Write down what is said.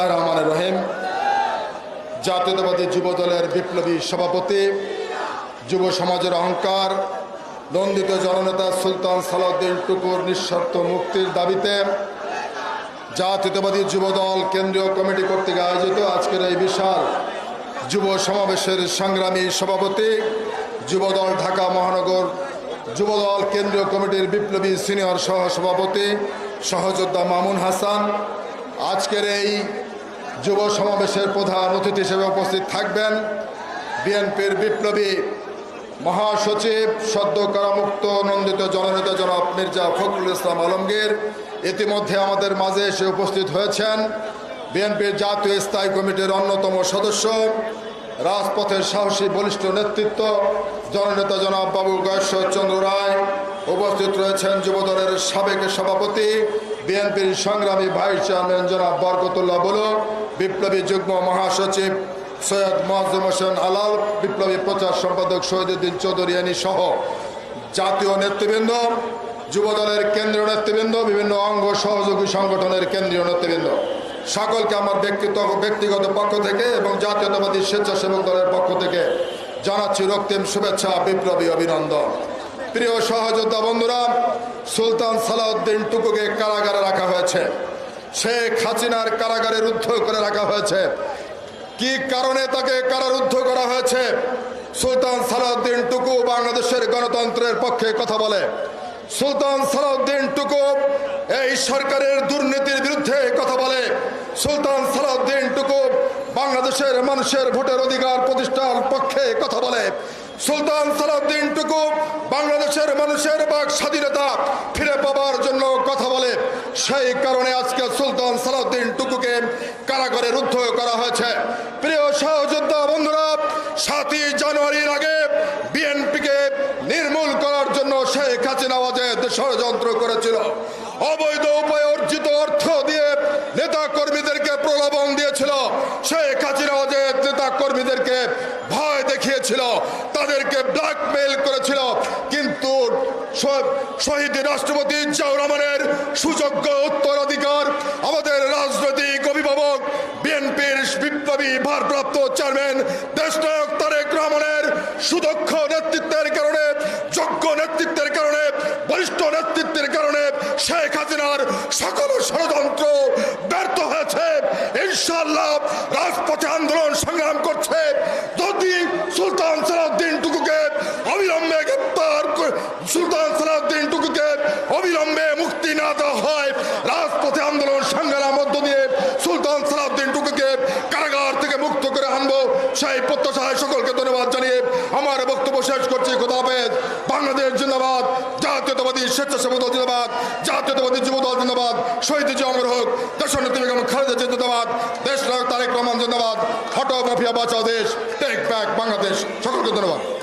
বিসমিল্লাহ রহমান রহিম। জাতীয়তাবাদী যুব দলের বিপ্লবী সভাপতি, যুব সমাজের অহংকার, নন্দিত জননেতা সুলতান সালাউদ্দিন টুকুর নিঃশর্ত মুক্তির দাবিতে জাতীয়তাবাদী যুব দল কেন্দ্রীয় কমিটি কর্তৃক আয়োজিত আজকের এই বিশাল যুব সমাবেশের সংগ্রামী সভাপতি, যুবদল ঢাকা মহানগর যুবদল কেন্দ্রীয় কমিটির বিপ্লবী সিনিয়র সহ সভাপতি সহযোদ্ধা মামুন হাসান। আজকের এই যুব সমাবেশের প্রধান অতিথি হিসেবে উপস্থিত থাকবেন বিএনপির বিপ্লবী মহাসচিব সদ্য করামুক্ত নন্দিত জননেতা জনাব মির্জা ফখরুল ইসলাম আলমগীর। ইতিমধ্যে আমাদের মাঝে এসে উপস্থিত হয়েছেন বিএনপির জাতীয় স্থায়ী কমিটির অন্যতম সদস্য, রাজপথের সাহসী বলিষ্ঠ নেতৃত্ব, জননেতা জনাব বাবু চন্দ্র রায় উপস্থিত রয়েছেন যুবদলের সাবেক সভাপতি, বিএনপির সংগ্রামী ভাইস চেয়ারম্যান জনাব বরকতুল্লাহ বলু, বিপ্লবী যুগ্ম মহাসচিব সৈয়দ মোয়াজ্জম হোসেন আলাল, বিপ্লবী প্রচার সম্পাদক শহীদুদ্দিন চৌধুরিয়ানি সহ জাতীয় নেতৃবৃন্দ, যুবদলের কেন্দ্রীয় নেতৃবৃন্দ, বিভিন্ন অঙ্গ সহযোগী সংগঠনের কেন্দ্রীয় নেতৃবৃন্দ। সকলকে আমার ব্যক্তিগত ব্যক্তিগত পক্ষ থেকে এবং জাতীয়তাবাদী স্বেচ্ছাসেবক দলের পক্ষ থেকে জানাচ্ছি রক্তিম শুভেচ্ছা, বিপ্লবী অভিনন্দন। প্রিয় সহযোদ্ধা বন্ধুরা, সুলতান সালাউদ্দিন টুকুকে কারাগারে রাখা হয়েছে। শেখ হাসিনার কারাগারে রুদ্ধ করে রাখা হয়েছে। কি কারণে তাকে কারারুদ্ধ করা হয়েছে? সুলতান সালাউদ্দিন টুকু বাংলাদেশের গণতন্ত্রের পক্ষে কথা বলে। সুলতান সালাউদ্দিন টুকু এই সরকারের দুর্নীতির বিরুদ্ধে কথা বলে। সুলতান সালাউদ্দিন টুকু বাংলাদেশের মানুষের ভোটের অধিকার প্রতিষ্ঠার পক্ষে কথা বলে। সুলতান সালাউদ্দিন টুকু বাংলাদেশের মানুষের বাক স্বাধীনতা ফিরে পাবার জন্য কথা বলে। সেই কারণে আজকে সুলতান সালাউদ্দিন টুকুকে কারাগারে রুদ্ধ করা হয়েছে। প্রিয় সহযোদ্ধা বন্ধুরা, সাতই জানুয়ারির আগে বিএনপিকে নির্মূল করার জন্য শেখ হাসিনা ওয়াজেদ ষড়যন্ত্র করেছিল। অবৈধ উপায়ে অর্জিত অর্থ দিয়ে নেতা কর্মীদেরকে প্রলোভন দিয়েছিল। শেখ হাসিনা ওয়াজেদ নেতা কর্মীদেরকে দেখিয়েছিল তাদেরকে ব্ল্যাকমেল করেছিল। কিন্তু শহীদ রাষ্ট্রপতি জিয়াউর সুযোগ্য উত্তরাধিকার, আমাদের রাজনৈতিক অভিভাবক বিএনপির বিপ্লবী ভারপ্রাপ্ত চেয়ারম্যান দেশনায়ক তারেক রহমানের সুদক্ষ নেতৃত্বের কারণে, যোগ্য নেতৃত্বের কারণে বরিষ্ঠ নেতৃত্বের কারণে শেখ হাসিনার সকল ষড়যন্ত্র না হয় রাজপথে আন্দোলন সংগ্রামের মধ্য দিয়ে সুলতান সালাউদ্দিন টুকুকে কারাগার থেকে মুক্ত করে আনব। সেই প্রত্যাশায় সকলকে ধন্যবাদ জানিয়ে আমার বক্তব্য শেষ করছি। খোদা হাফেজ। বাংলাদেশ জিন্দাবাদ। জাতীয়তাবাদী স্বেচ্ছাসেবক জিন্দাবাদ। জাতীয়তাবাদী যুব দল জিন্দাবাদ। শহীদ জি অমর হোক নেত্রী বেগম খালেদা জিন্দাবাদ। দেশ তারেক রহমান জিন্দাবাদ। হটো মাফিয়া বাঁচাও দেশ। Take back Bangladesh. সকলকে ধন্যবাদ।